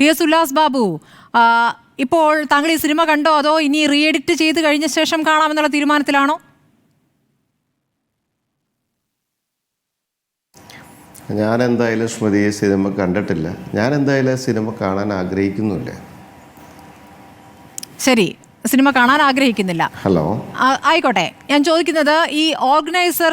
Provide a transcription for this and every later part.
T S Ullas Babu ഇപ്പോൾ താങ്കൾ ഈ സിനിമ കണ്ടോ അതോ ഇനി റീ എഡിറ്റ് ചെയ്ത് കഴിഞ്ഞ ശേഷം കാണാമെന്നുള്ള തീരുമാനത്തിലാണോ? ഞാൻ എന്തായാലും സ്മൃതി സിനിമ കണ്ടിട്ടില്ല. ഞാൻ എന്തായാലും സിനിമ കാണാൻ ആഗ്രഹിക്കുന്നില്ല ശരി. സിനിമ കാണാൻ ആഗ്രഹിക്കുന്നില്ല. ഹലോ ആയിക്കോട്ടെ. ഞാൻ ചോദിക്കുന്നത് ഈ ഓർഗനൈസർ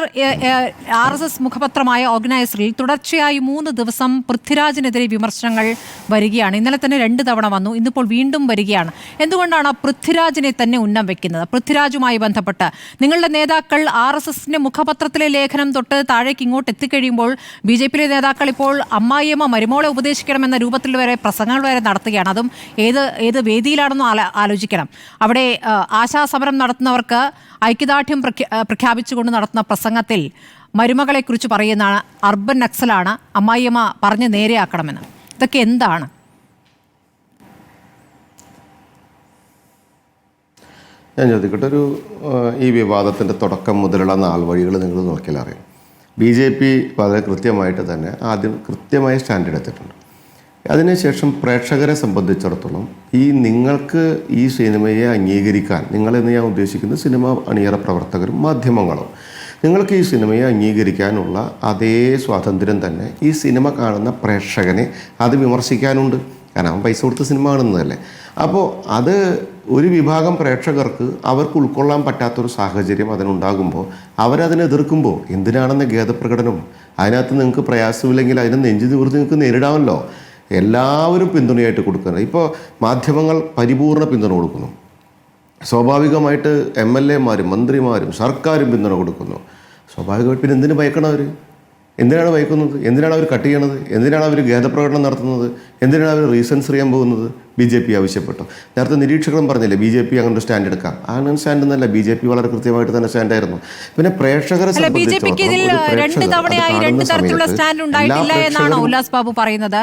ആർ എസ് എസ് മുഖപത്രമായ ഓർഗനൈസറിൽ തുടർച്ചയായി മൂന്ന് ദിവസം പൃഥ്വിരാജിനെതിരെ വിമർശനങ്ങൾ വരികയാണ്. ഇന്നലെ തന്നെ രണ്ട് തവണ വന്നു. ഇന്നിപ്പോൾ വീണ്ടും വരികയാണ്. എന്തുകൊണ്ടാണ് പൃഥ്വിരാജിനെ തന്നെ ഉന്നം വെക്കുന്നത്? പൃഥ്വിരാജുമായി ബന്ധപ്പെട്ട് നിങ്ങളുടെ നേതാക്കൾ ആർ എസ് എസിന്റെ മുഖപത്രത്തിലെ ലേഖനം തൊട്ട് താഴേക്ക് ഇങ്ങോട്ട് എത്തിക്കഴിയുമ്പോൾ ബി ജെ പിയിലെ നേതാക്കൾ ഇപ്പോൾ അമ്മായിയമ്മ മരുമോളെ ഉപദേശിക്കണമെന്ന രൂപത്തിൽ വരെ പ്രസംഗങ്ങൾ വരെ നടത്തുകയാണ്. അതും ഏത് ഏത് വേദിയിലാണെന്നും ആലോചിക്കണം. അവിടെ ആശാസമരം നടത്തുന്നവർക്ക് ഐക്യദാർഢ്യം പ്രഖ്യാ- പ്രഖ്യാപിച്ചുകൊണ്ട് നടത്തുന്ന പ്രസംഗത്തിൽ മരുമകളെക്കുറിച്ച് പറയുന്നതാണ് അർബൻ നക്സലാണ് അമ്മായിയമ്മ പറഞ്ഞ് നേരെയാക്കണമെന്ന്. ഇതൊക്കെ എന്താണ്? ഞാൻ ചോദിക്കട്ടെ ഒരു ഈ വിവാദത്തിന്റെ തുടക്കം മുതലുള്ള നാൾ വഴികൾ നിങ്ങൾ നോക്കിയാൽ അറിയാം. ബി ജെ പി വളരെ കൃത്യമായിട്ട് തന്നെ ആദ്യം കൃത്യമായ സ്റ്റാൻഡ് എടുത്തിട്ടുണ്ട്. അതിനുശേഷം പ്രേക്ഷകരെ സംബന്ധിച്ചിടത്തോളം ഈ നിങ്ങൾക്ക് ഈ സിനിമയെ അംഗീകരിക്കാൻ നിങ്ങളെന്ന് ഞാൻ ഉദ്ദേശിക്കുന്നത് സിനിമ അണിയറ പ്രവർത്തകരും മാധ്യമങ്ങളും. നിങ്ങൾക്ക് ഈ സിനിമയെ അംഗീകരിക്കാനുള്ള അതേ സ്വാതന്ത്ര്യം തന്നെ ഈ സിനിമ കാണുന്ന പ്രേക്ഷകനെ അത് വിമർശിക്കാനുണ്ട്. കാരണം അവൻ പൈസ കൊടുത്ത് സിനിമ കാണുന്നതല്ലേ. അപ്പോൾ അത് ഒരു വിഭാഗം പ്രേക്ഷകർക്ക് അവർക്ക് ഉൾക്കൊള്ളാൻ പറ്റാത്തൊരു സാഹചര്യം അതിനുണ്ടാകുമ്പോൾ അവരതിനെ എതിർക്കുമ്പോൾ എന്തിനാണെന്ന ഖേദപ്രകടനം അതിനകത്ത് നിങ്ങൾക്ക് പ്രയാസമില്ലെങ്കിൽ അതിനെ നെഞ്ചു നിവൃത്തി നിങ്ങൾക്ക് നേരിടാമല്ലോ. എല്ലാവരും പിന്തുണയായിട്ട് കൊടുക്കുന്നത്. ഇപ്പോൾ മാധ്യമങ്ങൾ പരിപൂർണ പിന്തുണ കൊടുക്കുന്നു. സ്വാഭാവികമായിട്ട് എം എൽ എമാരും മന്ത്രിമാരും സർക്കാരും പിന്തുണ കൊടുക്കുന്നു. സ്വാഭാവികമായിട്ട് പിന്നെ എന്തിനു ഭയക്കണം അവർ എന്തിനാണ് വൈക്കുന്നത് എന്തിനാണ് അവർ കട്ട് ചെയ്യണത്? എന്തിനാണ് അവർ ഖേദപ്രകടനം നടത്തുന്നത്? എന്തിനാണ് അവർ റീസൺസ് അറിയാൻ പോകുന്നത്? ബി ജെ പി ആവശ്യപ്പെട്ടു. നേരത്തെ നിരീക്ഷകരും പറഞ്ഞില്ലേ ബി ജെ പി അങ്ങനെ ഒരു സ്റ്റാൻഡ് എടുക്കാം അങ്ങനെ സ്റ്റാൻഡ് എന്നല്ല ബി ജെ പി വളരെ കൃത്യമായിട്ട് തന്നെ സ്റ്റാൻഡ് ആയിരുന്നു. പിന്നെ പ്രേക്ഷകരെ സംബന്ധിച്ചിടത്തോളം ഉല്ലാസ് ബാബു പറയുന്നത്.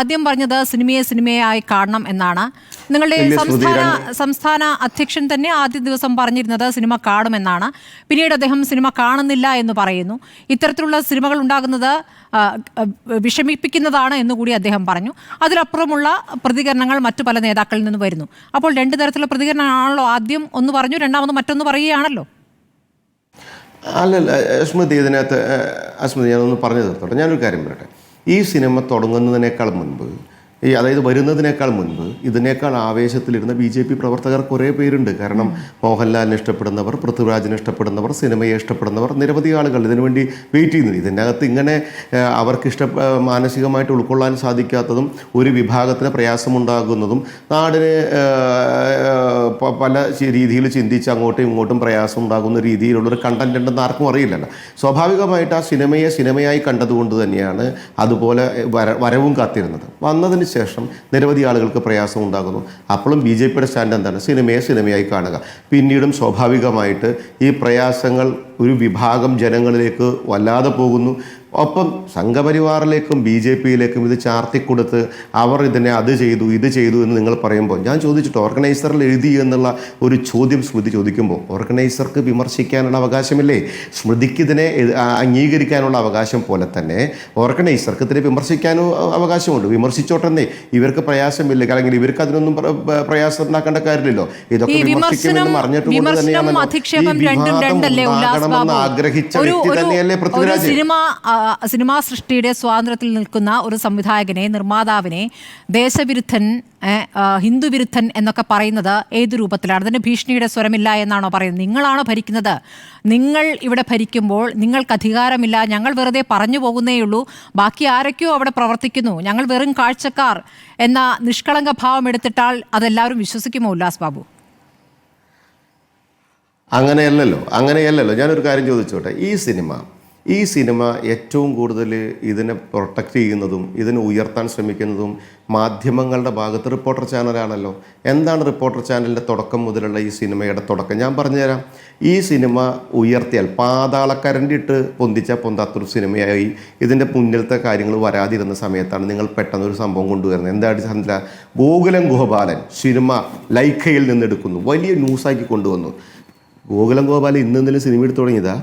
ആദ്യം പറഞ്ഞത് സിനിമയെ സിനിമയായി കാണണം എന്നാണ്. നിങ്ങളുടെ സംസ്ഥാന സംസ്ഥാന അധ്യക്ഷൻ തന്നെ ആദ്യ ദിവസം പറഞ്ഞിരുന്നത് സിനിമ കാണുമെന്നാണ്. പിന്നീട് അദ്ദേഹം സിനിമ കാണുന്നില്ല എന്ന് പറയുന്നു. ഇത്തരത്തിലുള്ള സിനിമകൾ ഉണ്ടാകുന്നത് വിഷമിപ്പിക്കുന്നതാണ് എന്നുകൂടി അദ്ദേഹം പറഞ്ഞു. അതിലപ്പുറമുള്ള പ്രതികരണങ്ങൾ മറ്റു പല നേതാക്കളിൽ നിന്ന് വരുന്നു. അപ്പോൾ രണ്ട് തരത്തിലുള്ള പ്രതികരണമാണല്ലോ ആദ്യം ഒന്ന് പറഞ്ഞു രണ്ടാമത് മറ്റൊന്ന് പറയുകയാണല്ലോ. അല്ലല്ല അസ്മൃതി ഇതിനകത്ത് അസ്മൃതി ഞാനൊന്ന് പറഞ്ഞു തീർത്തോട്ടെ ഞാനൊരു കാര്യം പറയട്ടെ. ഈ സിനിമ തുടങ്ങുന്നതിനേക്കാൾ മുൻപ് ഈ അതായത് വരുന്നതിനേക്കാൾ മുൻപ് ഇതിനേക്കാൾ ആവേശത്തിലിരുന്ന ബി ജെ പി പ്രവർത്തകർ കുറേ പേരുണ്ട്. കാരണം മോഹൻലാലിനെ ഇഷ്ടപ്പെടുന്നവർ പൃഥ്വിരാജിനെ ഇഷ്ടപ്പെടുന്നവർ സിനിമയെ ഇഷ്ടപ്പെടുന്നവർ നിരവധി ആളുകൾ ഇതിനുവേണ്ടി വെയിറ്റ് ചെയ്യുന്നത് ഇതിന്റെ അകത്ത് ഇങ്ങനെ അവർക്ക് ഇഷ്ട മാനസികമായിട്ട് ഉൾക്കൊള്ളാൻ സാധിക്കാത്തതും ഒരു വിഭാഗത്തിന് പ്രയാസമുണ്ടാകുന്നതും നാടിന് പല രീതിയിൽ ചിന്തിച്ച് അങ്ങോട്ടും ഇങ്ങോട്ടും പ്രയാസം ഉണ്ടാകുന്ന രീതിയിലുള്ളൊരു കണ്ടന്റ് ഉണ്ടെന്ന് ആർക്കും അറിയില്ലല്ലോ. സ്വാഭാവികമായിട്ട് ആ സിനിമയെ സിനിമയായി കണ്ടതുകൊണ്ട് തന്നെയാണ് അതുപോലെ വര വരവും കാത്തിരുന്നത്. വന്നതിന് ശേഷം നിരവധി ആളുകൾക്ക് പ്രയാസം ഉണ്ടാകുന്നു അപ്പോഴും ബി ജെ പിയുടെ സ്റ്റാൻഡ് എന്താണ്? സിനിമയെ സിനിമയായി കാണുക. പിന്നീടും സ്വാഭാവികമായിട്ട് ഈ പ്രയാസങ്ങൾ ഒരു വിഭാഗം ജനങ്ങളിലേക്ക് വല്ലാതെ പോകുന്നു. ഒപ്പം സംഘപരിവാറിലേക്കും ബി ജെ പിയിലേക്കും ഇത് ചാർത്തിക്കൊടുത്ത് അവർ ഇതിനെ അത് ചെയ്തു ഇത് ചെയ്തു എന്ന് നിങ്ങൾ പറയുമ്പോൾ ഞാൻ ചോദിച്ചിട്ട് ഓർഗനൈസറിൽ എഴുതി എന്നുള്ള ഒരു ചോദ്യം സ്മൃതി ചോദിക്കുമ്പോൾ ഓർഗനൈസർക്ക് വിമർശിക്കാനുള്ള അവകാശമില്ലേ? സ്മൃതിക്ക് ഇതിനെ എ- ആ, അംഗീകരിക്കാനുള്ള അവകാശം പോലെ തന്നെ ഓർഗനൈസർക്ക് ഇതിനെ വിമർശിക്കാനും അവകാശമുണ്ട്. വിമർശിച്ചോട്ടെന്നേ ഇവർക്ക് പ്രയാസമില്ല. അല്ലെങ്കിൽ ഇവർക്ക് അതിനൊന്നും പ്ര- പ്ര- പ്രയാസം ഉണ്ടാക്കേണ്ട കാര്യമില്ലല്ലോ. ഇതൊക്കെ വിമർശിക്കുമെന്ന് അറിഞ്ഞിട്ടുകൊണ്ട് ഉല്ലാസ് ആഗ്രഹിച്ച വ്യക്തി തന്നെയല്ലേ പൃഥ്വിരാജ്? സിനിമ സൃഷ്ടിയുടെ സ്വാതന്ത്ര്യത്തിൽ നിൽക്കുന്ന ഒരു സംവിധായകനെ നിർമ്മാതാവിനെ ദേശവിരുദ്ധൻ ഹിന്ദുവിരുദ്ധൻ എന്നൊക്കെ പറയുന്നത് ഏത് രൂപത്തിലാണ്? അതിന് ഭീഷണിയുടെ സ്വരമില്ല എന്നാണോ പറയുന്നത്? നിങ്ങളാണോ ഭരിക്കുന്നത്? നിങ്ങൾ ഇവിടെ ഭരിക്കുമ്പോൾ നിങ്ങൾക്ക് അധികാരമില്ല ഞങ്ങൾ വെറുതെ പറഞ്ഞു പോകുന്നേയുള്ളൂ ബാക്കി ആരൊക്കെയോ അവിടെ പ്രവർത്തിക്കുന്നു ഞങ്ങൾ വെറും കാഴ്ചക്കാർ എന്ന നിഷ്കളങ്ക ഭാവം എടുത്തിട്ടാൽ അതെല്ലാവരും വിശ്വസിക്കുമോ ഉല്ലാസ് ബാബു? അങ്ങനെയല്ലല്ലോ അങ്ങനെയല്ലല്ലോ. ഞാനൊരു കാര്യം ചോദിച്ചോട്ടെ? ഈ സിനിമ ഈ സിനിമ ഏറ്റവും കൂടുതൽ ഇതിനെ പ്രൊട്ടക്റ്റ് ചെയ്യുന്നതും ഇതിനെ ഉയർത്താൻ ശ്രമിക്കുന്നതും മാധ്യമങ്ങളുടെ ഭാഗത്ത് റിപ്പോർട്ടർ ചാനലാണല്ലോ എന്താണ് റിപ്പോർട്ടർ ചാനലിന്റെ തുടക്കം മുതലുള്ള ഈ സിനിമയുടെ തുടക്കം? ഞാൻ പറഞ്ഞുതരാം. ഈ സിനിമ ഉയർത്തിയാൽ പാതാളക്കരണ്ടിട്ട് പൊന്തിച്ച പൊന്താത്തൊരു സിനിമയായി ഇതിന്റെ മുന്നിലത്തെ കാര്യങ്ങൾ വരാതിരുന്ന സമയത്താണ് നിങ്ങൾ പെട്ടെന്ന് ഒരു സംഭവം കൊണ്ടുവരുന്നത്. എന്താണ് ചന്ദ്ര? ഗോകുലം ഗോപാലൻ സിനിമ ലൈക്കയിൽ നിന്നെടുക്കുന്നു വലിയ ന്യൂസാക്കി കൊണ്ടുവന്നു. ഗോകുലം ഗോപാലൻ ഇന്ന് എന്തെങ്കിലും സിനിമ എടുത്തു തുടങ്ങിയതാ?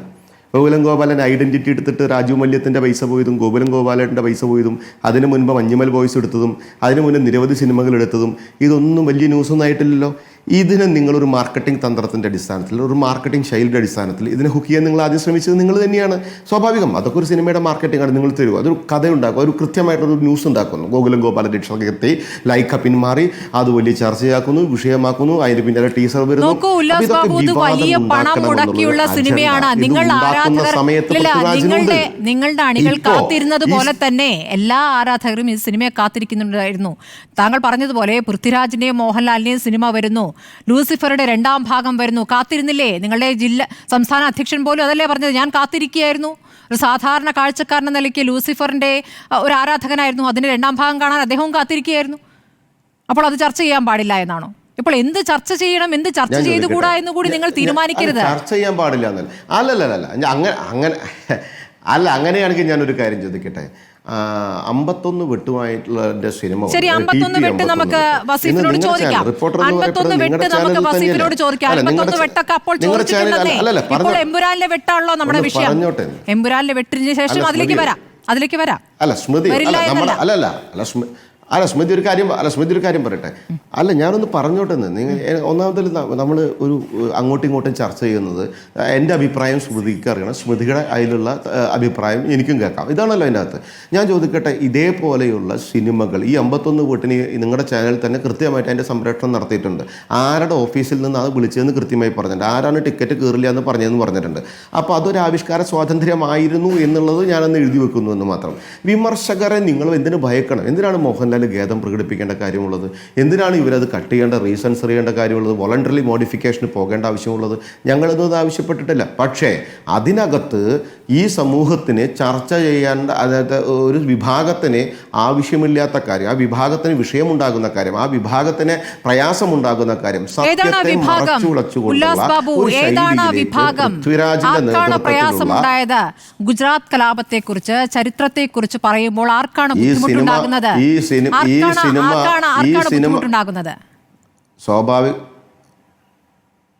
ഗോകുലം ഗോപാലൻ ഐഡന്റിറ്റി എടുത്തിട്ട് രാജു മല്യത്തിന്റെ പൈസ പോയതും ഗോകുലം ഗോപാലന്റെ പൈസ പോയതും അതിനു മുൻപ് മഞ്ഞുമൽ ബോയ്സ് എടുത്തതും അതിനു മുന്നേ നിരവധി സിനിമകൾ എടുത്തതും ഇതൊന്നും വലിയ ന്യൂസൊന്നും ആയിട്ടില്ലല്ലോ. ഇതിനെ നിങ്ങളൊരു മാർക്കറ്റിംഗ് തന്ത്രത്തിന്റെ അടിസ്ഥാനത്തിൽ ഒരു മാർക്കറ്റിംഗ് ശൈലിയുടെ അടിസ്ഥാനത്തിൽ ഇതിനെ ഹുക്ക് ചെയ്യാൻ നിങ്ങൾ ആദ്യം ശ്രമിച്ചത് നിങ്ങൾ തന്നെയാണ്. സ്വാഭാവികം അതൊക്കെ ഒരു സിനിമയുടെ മാർക്കറ്റിംഗ് ആണ് നിങ്ങൾ തരുക. അതൊരു കഥ ഉണ്ടാക്കും ഒരു കൃത്യമായിട്ടൊരു ന്യൂസ് ഉണ്ടാക്കുന്നു. ഗോകുലം ഗോപാല രക്ഷകത്തെ ലൈക്ക പിന്മാറി അത് വലിയ ചർച്ചയാക്കുന്നു വിഷയമാക്കുന്നു അതിന് പിന്നാലെ ടീസർ വരുന്നു. നിങ്ങളുടെ അണികൾ കാത്തിരുന്നത് പോലെ തന്നെ എല്ലാ ആരാധകരും ഈ സിനിമയെ കാത്തിരിക്കുന്നുണ്ടായിരുന്നു. താങ്കൾ പറഞ്ഞതുപോലെ പൃഥ്വിരാജിന്റെയും മോഹൻലാലിന്റെയും സിനിമ വരുന്നു. ലൂസിഫറുടെ രണ്ടാം ഭാഗം വരുന്നു. കാത്തിരുന്നില്ലേ? നിങ്ങളുടെ ജില്ല സംസ്ഥാന അധ്യക്ഷൻ പോലും അതല്ലേ പറഞ്ഞത്? ഞാൻ കാത്തിരിക്കുകയായിരുന്നു. ഒരു സാധാരണ കാഴ്ചക്കാരൻ നിലയ്ക്ക് ലൂസിഫറിന്റെ ഒരു ആരാധകനായിരുന്നു. അതിന്റെ രണ്ടാം ഭാഗം കാണാൻ അദ്ദേഹവും കാത്തിരിക്കുകയായിരുന്നു. അപ്പോൾ അത് ചർച്ച ചെയ്യാൻ പാടില്ല എന്നാണോ? ഇപ്പോൾ എന്ത് ചർച്ച ചെയ്യണം എന്ത് ചർച്ച ചെയ്തുകൂടാ എന്ന് കൂടി നിങ്ങൾ തീരുമാനിക്കരുത്. ചർച്ച ചെയ്യാൻ പാടില്ല എന്നല്ല. അല്ലല്ല അല്ല അങ്ങനെ അങ്ങനെ അല്ല അങ്ങനെയാണെങ്കിൽ ഞാനൊരു കാര്യം ചോദിക്കട്ടെ? അമ്പത്തൊന്ന് വെട്ടുമായിട്ടുള്ള സിനിമ ശരി. അമ്പത്തൊന്ന് വെട്ട് നമുക്ക് 51 വസീഫിനോട് ചോദിക്കാം. എന്ന് വെട്ട് നമുക്ക് വസീഫിനോട് ചോദിക്കാം. അല്ല, അൻപത്തൊന്ന് വെട്ടൊക്കെ അപ്പോൾ ഇപ്പോൾ. എമ്പുരാനിലെ വെട്ടാണല്ലോ നമ്മുടെ വിഷയം. എമ്പുരാനിലെ വെട്ടിന് ശേഷം അതിലേക്ക് വരാം. അതിലേക്ക് വരാം. അല്ല സ്മൃതി അല്ല അല്ല അല്ല അല്ല സ്മൃതി ഒരു കാര്യം അല്ല സ്മൃതി ഒരു കാര്യം പറയട്ടെ. അല്ല ഞാനൊന്ന് പറഞ്ഞോട്ടെ നിങ്ങൾ ഒന്നാമതിൽ നമ്മൾ ഒരു അങ്ങോട്ടും ഇങ്ങോട്ടും ചർച്ച ചെയ്യുന്നത് എന്റെ അഭിപ്രായം സ്മൃതിക്ക് അറിയണം. സ്മൃതിയുടെ അതിലുള്ള അഭിപ്രായം എനിക്കും കേൾക്കാം. ഇതാണല്ലോ അതിന്റെ അകത്ത് ഞാൻ ചോദിക്കട്ടെ ഇതേപോലെയുള്ള സിനിമകൾ ഈ അമ്പത്തൊന്ന് വീട്ടിന് നിങ്ങളുടെ ചാനലിൽ തന്നെ കൃത്യമായിട്ട് അതിന്റെ സംരക്ഷണം നടത്തിയിട്ടുണ്ട്. ആരുടെ ഓഫീസിൽ നിന്ന് അത് വിളിച്ചതെന്ന് കൃത്യമായി പറഞ്ഞിട്ടുണ്ട്. ആരാണ് ടിക്കറ്റ് കയറില്ല എന്ന് പറഞ്ഞതെന്ന് പറഞ്ഞിട്ടുണ്ട്. അപ്പോൾ അതൊരു ആവിഷ്കാര സ്വാതന്ത്ര്യമായിരുന്നു എന്നുള്ളത് ഞാനന്ന് എഴുതി വെക്കുന്നു എന്ന് മാത്രം. വിമർശകരെ നിങ്ങൾ എന്തിനു ഭയക്കണം? എന്തിനാണ് മോഹൻലാൽ ഖേദം പ്രകടിപ്പിക്കേണ്ട കാര്യമുള്ളത്? എന്തിനാണ് ഇവരത് കട്ട് ചെയ്യേണ്ട റീസൺസ് അറിയേണ്ട കാര്യമുള്ളത്? വോളണ്ടറി മോഡിഫിക്കേഷന് പോകേണ്ട ആവശ്യമുള്ളത്? ഞങ്ങളിതൊന്നും ആവശ്യപ്പെട്ടിട്ടില്ല. പക്ഷേ അതിനകത്ത് ഈ സമൂഹത്തിന് ചർച്ച ചെയ്യേണ്ട അതായത് ഒരു വിഭാഗത്തിന് ആവശ്യമില്ലാത്ത കാര്യം ആ വിഭാഗത്തിന് വിഷയമുണ്ടാകുന്ന കാര്യം ആ വിഭാഗത്തിന് പ്രയാസമുണ്ടാകുന്ന കാര്യം സത്യത്തെ ആർക്കാണ് പ്രയാസമുണ്ടായത് ഗുജറാത്ത് കലാപത്തെക്കുറിച്ച് ചരിത്രത്തെക്കുറിച്ച് പറയുമ്പോൾ ആർക്കാണ് ഈ സിനിമ- ബുദ്ധിമുട്ടുണ്ടാകുന്നത്? ഈ സിനി- ഈ ആർക്കാണ് സിനിമ- ഈ സിനിമ- സ്വാഭാവിക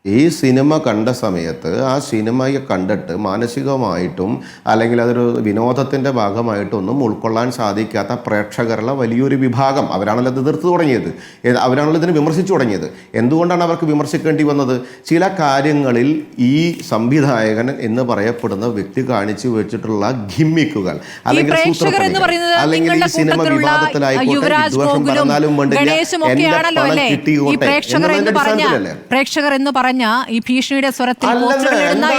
ഈ സിനിമ കണ്ട സമയത്ത് ആ സിനിമയെ കണ്ടിട്ട് മാനസികമായിട്ടും അല്ലെങ്കിൽ അതൊരു വിനോദത്തിന്റെ ഭാഗമായിട്ടൊന്നും ഉൾക്കൊള്ളാൻ സാധിക്കാത്ത പ്രേക്ഷകരുള്ള വലിയൊരു വിഭാഗം അവരാണല്ലോ അത് എതിർത്ത് തുടങ്ങിയത്. അവരാണല്ലോ ഇതിനെ വിമർശിച്ചു തുടങ്ങിയത്. എന്തുകൊണ്ടാണ് അവർക്ക് വിമർശിക്കേണ്ടി വന്നത്? ചില കാര്യങ്ങളിൽ ഈ സംവിധായകൻ എന്ന് പറയപ്പെടുന്ന വ്യക്തി കാണിച്ചു വെച്ചിട്ടുള്ള ഗിമ്മിക്കുകൾ. അല്ലെങ്കിൽ അല്ലെങ്കിൽ ഈ സിനിമ വിവാദത്തിലായിക്കോട്ടെ വിദ്വേഷം പറഞ്ഞാലും വേണ്ടില്ല പണം കിട്ടിയോട്ടെ അടിസ്ഥാനത്തിലല്ലേ? പ്രേക്ഷകർ എന്ന് പറഞ്ഞ ഈ ഭീഷണിയുടെ സ്വരത്തിൽ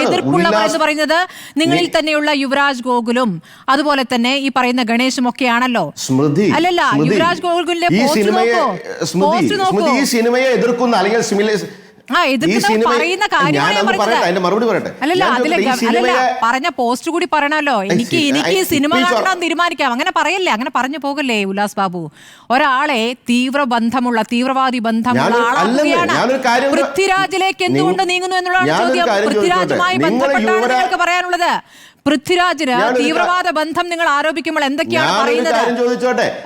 എതിർപ്പുള്ളവർ എന്ന് പറയുന്നത് നിങ്ങളിൽ തന്നെയുള്ള യുവരാജ് ഗോകുലും അതുപോലെ തന്നെ ഈ പറയുന്ന ഗണേശും ഒക്കെയാണല്ലോ. സ്മൃതി അല്ലല്ല യുവരാജ് ഗോകുലിന്റെ പോസ്റ്റ് സിനിമയെ നോക്കൂ സ്മൃതി പോസ്റ്റ് നോക്കൂ. സ്മൃതി ഈ സിനിമയെ എതിർക്കുന്ന അല്ലെങ്കിൽ അതിന്റെ മറുപടി പറയട്ടെ. അല്ലല്ല ഞാൻ അതിലെ അല്ലല്ല പറഞ്ഞ പോസ്റ്റ് കൂടി പറയണല്ലോ. എനിക്ക് എനിക്ക് ഈ സിനിമ കാണണം. തീരുമാനിക്കാം. അങ്ങനെ പറയല്ലേ അങ്ങനെ പറഞ്ഞു പോകല്ലേ ഉല്ലാസ് ബാബു. ഒരാളെ തീവ്ര ബന്ധമുള്ള തീവ്രവാദി ബന്ധമുള്ള ആളാണ് പൃഥ്വിരാജിലേക്ക് എന്തുകൊണ്ട് നീങ്ങുന്നു എന്നുള്ളതാണ് ചോദ്യം. പൃഥ്വിരാജുമായി ബന്ധപ്പെട്ടാണ് നിങ്ങൾക്ക് പറയാനുള്ളത്. പൃഥ്വിരാജിന് തീവ്രവാദ ബന്ധം നിങ്ങൾ ആരോപിക്കുമ്പോൾ എന്തൊക്കെയാണ് പറയുന്നത്?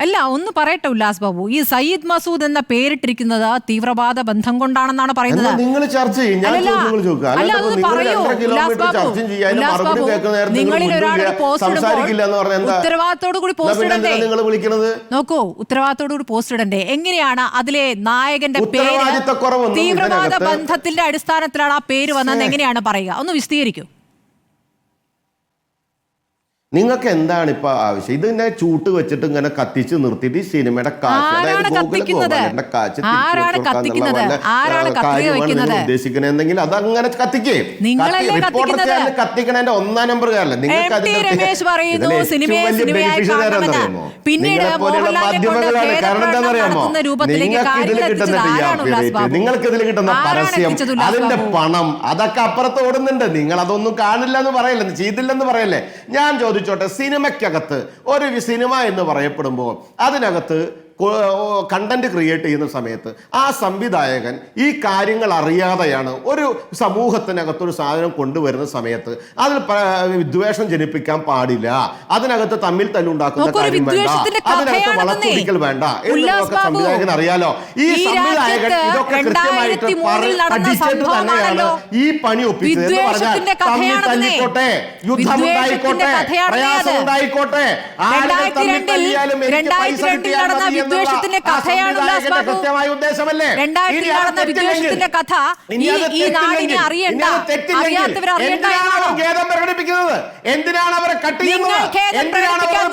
അല്ല ഒന്ന് പറയട്ടെ ഉല്ലാസ് ബാബു. ഈ സയ്യിദ് മസൂദ് എന്ന പേരിട്ടിരിക്കുന്നത് തീവ്രവാദ ബന്ധം കൊണ്ടാണെന്നാണ് പറയുന്നത്. അല്ല, അതൊന്ന് പറയൂ, ഉല്ലാസ് ബാബു. ഉല്ലാസ് നിങ്ങളിൽ പോസ്റ്റ് ഇടുമ്പോൾ ഉത്തരവാദിത്തോടു കൂടി പോസ്റ്റ് ഇടണ്ടേ? നോക്കൂ ഉത്തരവാദിത്തോടു കൂടി പോസ്റ്റ് ഇടണ്ടേ? എങ്ങനെയാണ് അതിലെ നായകന്റെ പേര് തീവ്രവാദ ബന്ധത്തിന്റെ അടിസ്ഥാനത്തിലാണ് ആ പേര് വന്നതെന്ന് എങ്ങനെയാണ് പറയുക? ഒന്ന് വിശദീകരിക്കൂ. നിങ്ങൾക്ക് എന്താണ് ഇപ്പൊ ആവശ്യം? ഇത് ഇങ്ങനെ ചൂട്ട് വെച്ചിട്ട് ഇങ്ങനെ കത്തിച്ച് നിർത്തിയിട്ട് ഈ സിനിമയുടെ കാശ് അതായത് കാശ് കാര്യമാണ് ഉദ്ദേശിക്കണെന്നെങ്കിൽ അത് അങ്ങനെ കത്തിക്കേ. റിപ്പോർട്ടർ? ചാനൽ കത്തിക്കണേന്റെ ഒന്നാം നമ്പർ കാരല്ല. നിങ്ങൾക്ക് നിങ്ങളെപ്പോലെയുള്ള മാധ്യമങ്ങളാണ്. കാരണം എന്താണെന്ന് അറിയാമോ? നിങ്ങൾക്ക് ഇതിൽ കിട്ടുന്ന? നിങ്ങൾക്ക് ഇതിൽ കിട്ടുന്ന പരസ്യം അതിന്റെ പണം അതൊക്കെ അപ്പുറത്ത് ഓടുന്നുണ്ട്. നിങ്ങൾ അതൊന്നും കാണില്ല എന്ന് പറയല്ലേ ചെയ്തില്ലെന്ന് പറയല്ലേ? ഞാൻ ചോദിച്ചോട്ടെ സിനിമയ്ക്കകത്ത് ഒരു സിനിമ എന്ന് പറയപ്പെടുമ്പോൾ അതിനകത്ത് കണ്ടന്റ് ക്രിയേറ്റ് ചെയ്യുന്ന സമയത്ത് ആ സംവിധായകൻ ഈ കാര്യങ്ങൾ അറിയാതെയാണ് ഒരു സമൂഹത്തിനകത്തൊരു സാധനം കൊണ്ടുവരുന്ന സമയത്ത് അതിൽ വിദ്വേഷം ജനിപ്പിക്കാൻ പാടില്ല. അതിനകത്ത് തമ്മിൽ തല്ലുണ്ടാക്കുന്ന കാര്യം വേണ്ട. അതിനകത്ത് വളർത്തിക്കൽ വളച്ചൊടിക്കൽ വേണ്ട എന്നൊക്കെ സംവിധായകൻ അറിയാലോ. ഈ സംവിധായകൻ ഇതൊക്കെ കൃത്യമായിട്ട് 2003 പഠിച്ചിട്ട് തന്നെയാണ് ഈ പണി ഒപ്പിച്ചത് പറഞ്ഞാൽ തമ്മിൽ. തല്ലിക്കോട്ടെ യുദ്ധം ഉണ്ടായിക്കോട്ടെ പ്രയാസം ഉണ്ടായിക്കോട്ടെ ആളുകൾ രണ്ടായിരത്തി തമ്മിൽ തല്ലിയാലും എനിക്ക് പൈസ കിട്ടിയാൽ വിദ്വേഷത്തിന്റെ കഥയാണ് ഉല്ലാസ് ബാബു. രണ്ടായിരത്തി രണ്ടായിരത്തിൽ നടന്ന വിദ്വേഷത്തിന്റെ കഥ ഈ- നാടിനെ അറിയണ്ട. അറിയാത്തവർ അറിയണ്ട എന്തിനാണ് അവർ എന്നാണോ? ഖേദം പ്രകടിപ്പിക്കുന്നത്? എന്തിനാണ് അവരെ കട്ട് ചെയ്യുന്നത്? അവർ പ്രകടിപ്പിക്കാൻ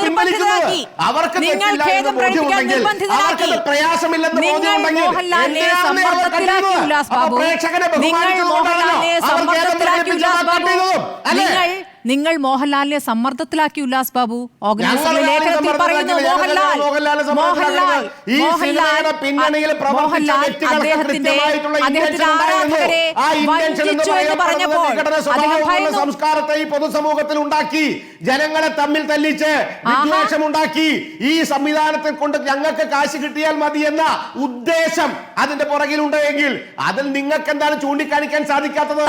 അവർക്ക് നിങ്ങൾ തെറ്റില്ല എന്ന് ഖേദം പ്രകടിപ്പിക്കാൻ ബോധ്യമുണ്ടെങ്കിൽ നിർബന്ധിതരാക്കി. അവർക്കത് പ്രയാസമില്ലെന്ന് നിങ്ങൾ മോഹൻലാലിനെ എന്തിനാണ് അവർ cut സമ്മർദ്ദത്തിലാക്കി ഉല്ലാസ് അപ്പോൾ ബാബു പ്രേക്ഷകരെ നിങ്ങൾ ബഹുമാനിച്ചതുകൊണ്ടാണല്ലോ മോഹൻലാലിനെ സമ്മർദ്ദത്തിലാക്കി ഉല്ലാസ് ബാബു നിങ്ങൾ നിങ്ങൾ മോഹൻലാലിനെ സമ്മർദ്ദത്തിലാക്കി ഉല്ലാസ് ബാബു. ലേഖനത്തിൽ പറയുന്നു മോഹൻലാൽ മോഹൻലാൽ അദ്ദേഹത്തിന്റെ അദ്ദേഹത്തിന്റെ ആരാധകരെ എന്ന് വഞ്ചിച്ചു എന്ന് പറഞ്ഞപ്പോൾ അദ്ദേഹം സംസ്കാരത്തെ ഈ പൊതുസമൂഹത്തിൽ ഉണ്ടാക്കി ജനങ്ങളെ തമ്മിൽ തല്ലിച്ച് വിദ്വേഷം ഉണ്ടാക്കി. ഈ സംവിധാനത്തെ കൊണ്ട് ഞങ്ങൾക്ക് കാശ് കിട്ടിയാൽ മതി എന്ന ഉദ്ദേശം അതിന്റെ പുറകിൽ ഉണ്ടെങ്കിൽ അതിൽ നിങ്ങൾക്ക് എന്താണ് ചൂണ്ടിക്കാണിക്കാൻ സാധിക്കാത്തത്?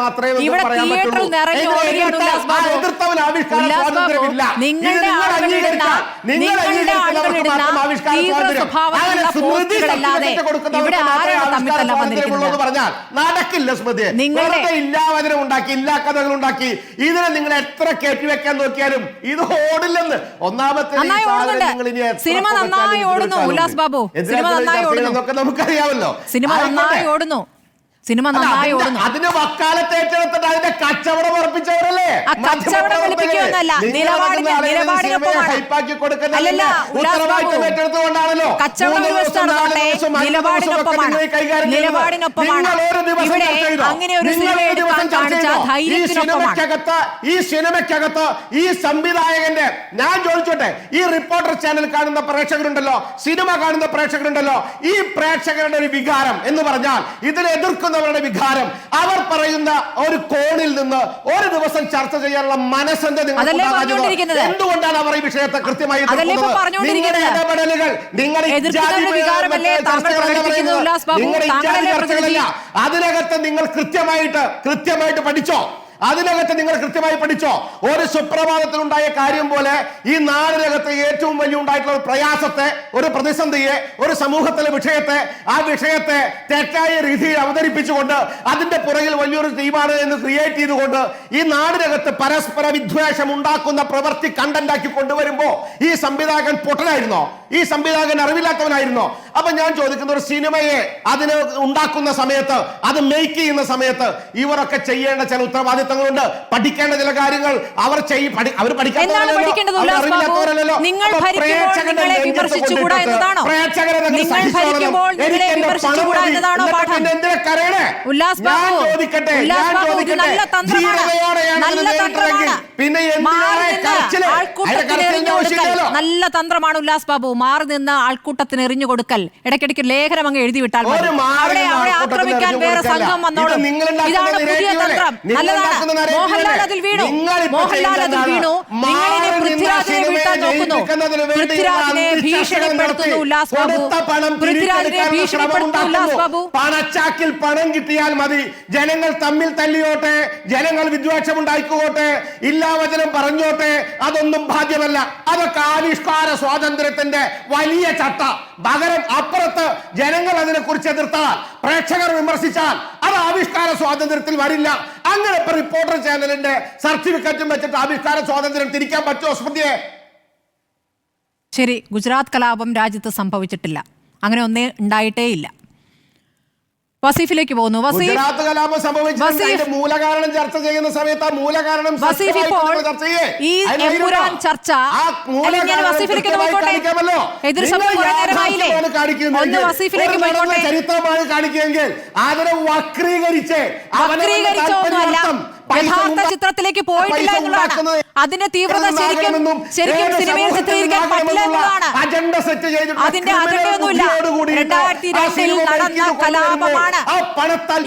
മാത്രമേ ഇവിടെ തിയേറ്ററിൽ. നിറഞ്ഞു ഓടുകയാണ് ഉല്ലാസ് ബാബു. ഉല്ലാസ് ബാബു, നിങ്ങളുടെ നിങ്ങളുടെ തീവ്ര പോസ്റ്റുകളല്ലാതെ ഇവിടെ ആരാണ് നിങ്ങളുടെ- ഇല്ലാവചനം ഉണ്ടാക്കി ഇല്ലാ കഥകൾ ഉണ്ടാക്കി ഇതിനെ നിങ്ങൾ എത്ര കയറ്റിവെക്കാൻ നോക്കിയാലും ഇത് ഓടില്ലെന്ന് ഒന്നാമത്തെ സിനിമ നന്നായി ഓടുന്നു. ഉല്ലാസ് ബാബു. സിനിമ നന്നായി ഓടുന്നു. നമുക്കറിയാമല്ലോ സിനിമ നന്നായി ഓടുന്നു സിനിമ നന്നായി ഓടുന്നു. അതിന് വക്കാലത്ത് ഏറ്റെടുത്തിട്ട് അതിന്റെ കച്ചവടം ഉറപ്പിച്ചവരല്ലേ? ആ കച്ചവടം വെളുപ്പിക്കുകയൊന്നുമല്ല. നിലപാടിന് നിലപാടിനൊപ്പമാണ്. അല്ലല്ല, കച്ചവടം ഒരു ദിവസം നടന്നോട്ടെ നിലപാടിനൊപ്പമാണ്. നിലപാടിനൊപ്പമാണ്. ഇവിടെ അങ്ങനെ ഒരു സിനിമ എടുക്കാൻ കാണിച്ച ധൈര്യത്തിനൊപ്പമാണ്. ഈ സിനിമയ്ക്കകത്ത് ഈ സംവിധായകന്റെ ഞാൻ ചോദിച്ചോട്ടെ ഈ റിപ്പോർട്ടർ ചാനൽ കാണുന്ന പ്രേക്ഷകരുണ്ടല്ലോ സിനിമ കാണുന്ന പ്രേക്ഷകരുണ്ടല്ലോ ഈ പ്രേക്ഷകരുടെ ഒരു വികാരം എന്ന് പറഞ്ഞാൽ ഇതിനെ എതിർക്കുന്നവരുടെ വികാരം. അവർ പറയുന്ന ഒരു കോണിൽ നിന്ന് ഒരു ദിവസം ചർച്ച ചെയ്യാനുള്ള മനസ്സെന്ത് നിങ്ങൾക്ക്? എന്തുകൊണ്ടാണ് അവർ ഈ വിഷയത്തെ കൃത്യമായി? നിങ്ങളുടെ ഇടപെടലുകൾ അതിനകത്ത് നിങ്ങൾ കൃത്യമായിട്ട് കൃത്യമായിട്ട് പഠിച്ചോ? അതിനകത്ത് നിങ്ങൾ കൃത്യമായി പഠിച്ചോ? ഒരു സുപ്രഭാതത്തിൽ ഉണ്ടായ കാര്യം പോലെ ഈ നാടിനകത്ത് ഏറ്റവും വലിയ ഉണ്ടായിട്ടുള്ള ഒരു പ്രയാസത്തെ ഒരു പ്രതിസന്ധിയെ ഒരു സമൂഹത്തിലെ വിഷയത്തെ ആ വിഷയത്തെ തെറ്റായ രീതിയിൽ അവതരിപ്പിച്ചുകൊണ്ട് അതിന്റെ പുറകിൽ വലിയൊരു ടീമാണ് എന്ന് ക്രിയേറ്റ് ചെയ്തുകൊണ്ട് ഈ നാടിനകത്ത് പരസ്പര വിദ്വേഷം ഉണ്ടാക്കുന്ന പ്രവൃത്തി കണ്ടന്റാക്കി കൊണ്ടുവരുമ്പോ ഈ സംവിധായകൻ പൊട്ടനായിരുന്നോ? ഈ സംവിധായകൻ അറിവില്ലാത്തവനായിരുന്നോ? അപ്പൊ ഞാൻ ചോദിക്കുന്ന ഒരു സിനിമയെ അതിന് ഉണ്ടാക്കുന്ന സമയത്ത് അത് മേക്ക് ചെയ്യുന്ന സമയത്ത് ഇവരൊക്കെ ചെയ്യേണ്ട ചില ഉത്തരവാദിത്തങ്ങളുണ്ട്. പഠിക്കേണ്ട ചില കാര്യങ്ങൾ അവർ ചെയ്യും അവർ പിന്നെ. നല്ല തന്ത്രമാണ് ഉല്ലാസ് ബാബു. മാറി നിന്ന് ആൾക്കൂട്ടത്തിന് എറിഞ്ഞു കൊടുക്കൽ. ഇടയ്ക്കിടയ്ക്ക് ലേഖനം അങ്ങ് എഴുതി വിട്ടാൽ അവിടെ അവിടെ ആക്രമിക്കാൻ വേറെ സംഘം വന്നോളും. ഇതാണ് പുതിയ തന്ത്രം. നല്ലതാണ്. മോഹൻലാൽ അതിൽ വീണു. മോഹൻലാൽ അതിൽ വീണു. നിങ്ങളിനെ പൃഥ്വിരാജിനെ വീഴ്ത്താൻ നോക്കുന്നു. പൃഥ്വിരാജിനെ ഭീഷണിപ്പെടുത്തുന്നു. ഉല്ലാസ് ബാബു. പൃഥ്വിരാജിനെ ഭീഷണിപ്പെടുത്തുന്നു ഉല്ലാസ് ബാബു. പണച്ചാക്കിൽ പണം കിട്ടിയാൽ മതി. ജനങ്ങൾ തമ്മിൽ തല്ലിയോട്ടെ ജനങ്ങൾ വിദ്വേഷം ഉണ്ടായിക്കോട്ടെ ഇല്ലാവചനം പറഞ്ഞോട്ടെ അതൊന്നും ഭാഗ്യമല്ല അതൊക്കെ ആവിഷ്കാര സ്വാതന്ത്ര്യത്തിന്റെ വലിയ ചട്ട. പകരം അപ്പുറത്ത് ജനങ്ങൾ അതിനെ കുറിച്ച് എതിർത്താൽ പ്രേക്ഷകർ വിമർശിച്ചാൽ അത് ആവിഷ്കാര സ്വാതന്ത്ര്യത്തിൽ വരില്ല. അങ്ങനെ ഇപ്പൊ റിപ്പോർട്ടർ ചാനലിന്റെ സർട്ടിഫിക്കറ്റും വെച്ചിട്ട് ആവിഷ്കാര സ്വാതന്ത്ര്യം തിരിക്കാൻ പറ്റുമോ സ്മൃതിയെ? ശരി ഗുജറാത്ത് കലാപം രാജ്യത്ത് സംഭവിച്ചിട്ടില്ല. അങ്ങനെ ഒന്നേ ഉണ്ടായിട്ടേ ഇല്ല വസീഫിലേക്ക് പോകുന്നു വസീഫ് ഗുജറാത്ത് കലാപം സംഭവിച്ചിട്ടുണ്ട് മൂലകാരണം ചർച്ച ചെയ്യുന്ന സമയത്ത് ആ മൂലകാരണം വസീഫ് ഇപ്പോൾ ഈ എമ്പുരാൻ ചർച്ച വസീഫിലേക്ക് പോയിക്കോട്ടെ. കാണിക്കാമല്ലോ. എതിർ നിങ്ങൾ ശബ്ദം കുറേ നേരമായില്ലേ? ഒന്ന് വസീഫിലേക്ക് പോയിക്കോട്ടെ. കാണിക്കുകയെങ്കിൽ അതിനെ വക്രീകരിച്ച് അവനവന്റെ വക്രീകരിച്ചോ ഒന്നുമല്ല. താല്പര്യാർത്ഥം പൈസ യഥാർത്ഥ ചിത്രത്തിലേക്ക് പോയിട്ടില്ല എന്നുള്ളതാണ് അതിന്റെ തീവ്രത ശരിക്കും ശരിക്കും സിനിമയിൽ ചിത്രീകരിക്കാൻ പറ്റില്ല എന്നുള്ളതാണ് അജണ്ട സെറ്റ് ചെയ്തിട്ടുണ്ട് അതിന്റെ അജണ്ടയൊന്നുമില്ല രണ്ടായിരത്തി രണ്ടിൽ നടന്ന കലാപമാണ്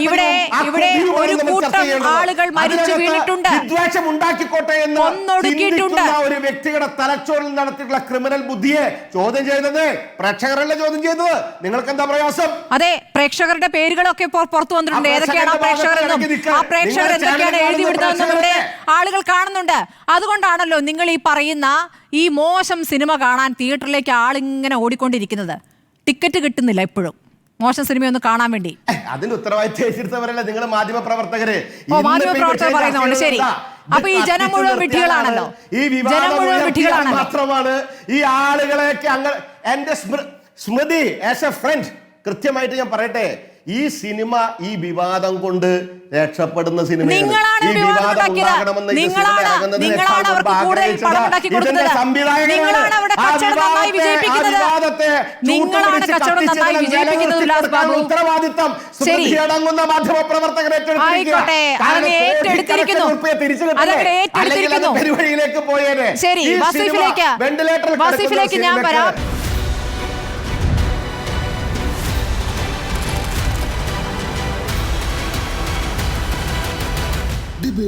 ഇവിടെ ഇവിടെ ഒരു കൂട്ടം ആളുകൾ മരിച്ചു വീണിട്ടുണ്ട്. വിദ്വേഷം ഉണ്ടാക്കിക്കോട്ടെ എന്ന് ഒന്നൊടുക്കിയിട്ടുണ്ട്. ഒരു വ്യക്തിയുടെ തലച്ചോറിൽ നടത്തിയിട്ടുള്ള ക്രിമിനൽ ബുദ്ധിയെ ചോദ്യം ചെയ്തത് പ്രേക്ഷകരല്ല ചോദ്യം ചെയ്തത് നിങ്ങൾക്ക് എന്താ പ്രയാസം? അതെ പ്രേക്ഷകരുടെ പേരുകളൊക്കെ ഇപ്പോൾ പുറത്തു വന്നിട്ടുണ്ട്. ഏതൊക്കെയാണ് ആ പ്രേക്ഷകരെന്നും ആ പ്രേക്ഷകർ എന്തൊക്കെയാണ് എഴുതി വിടുന്നതെന്നും ഇവിടെ ആളുകൾ കാണുന്നുണ്ട്. അതുകൊണ്ടാണല്ലോ നിങ്ങൾ ഈ പറയുന്ന ഈ മോശം സിനിമ കാണാൻ തിയേറ്ററിലേക്ക് ആളിങ്ങനെ ഓടിക്കൊണ്ടിരിക്കുന്നത്. ടിക്കറ്റ് കിട്ടുന്നില്ല എപ്പോഴും മോശം സിനിമയൊന്ന് കാണാൻ വേണ്ടി. അതിന് അതിന്റെ ഉത്തരവാദിത്വം ഏറ്റെടുത്തവരല്ല നിങ്ങൾ മാധ്യമ പ്രവർത്തകര് ഓ, മാധ്യമപ്രവർത്തകർ പറയുന്നതുകൊണ്ട് ശരി. അപ്പൊ ഈ ജനം മുഴുവൻ വിഡ്ഢികളാണല്ലോ. ഈ ജനം മുഴുവൻ വിഡ്ഢികളാണല്ലോ. മാത്രമാണ് ഈ ആളുകളെയൊക്കെ അങ്ങനെ എന്റെ സ്മൃതി ആസ് എ ഫ്രണ്ട് കൃത്യമായിട്ട് ഞാൻ പറയട്ടെ. ഈ സിനിമ ഈ വിവാദം കൊണ്ട് രക്ഷപ്പെടുന്ന സിനിമയാണ്. ഈ വിവാദം. ഉണ്ടാകണമെന്ന് ഈ സിനിമ ഇതിന്റെ സംവിധായകനാണ്. ആ വിവാദത്തെ- ആ കച്ചവടം നന്നായി കത്തിച്ചതിനെ വിജയിപ്പിക്കുന്നത് ഞാൻ ബാബു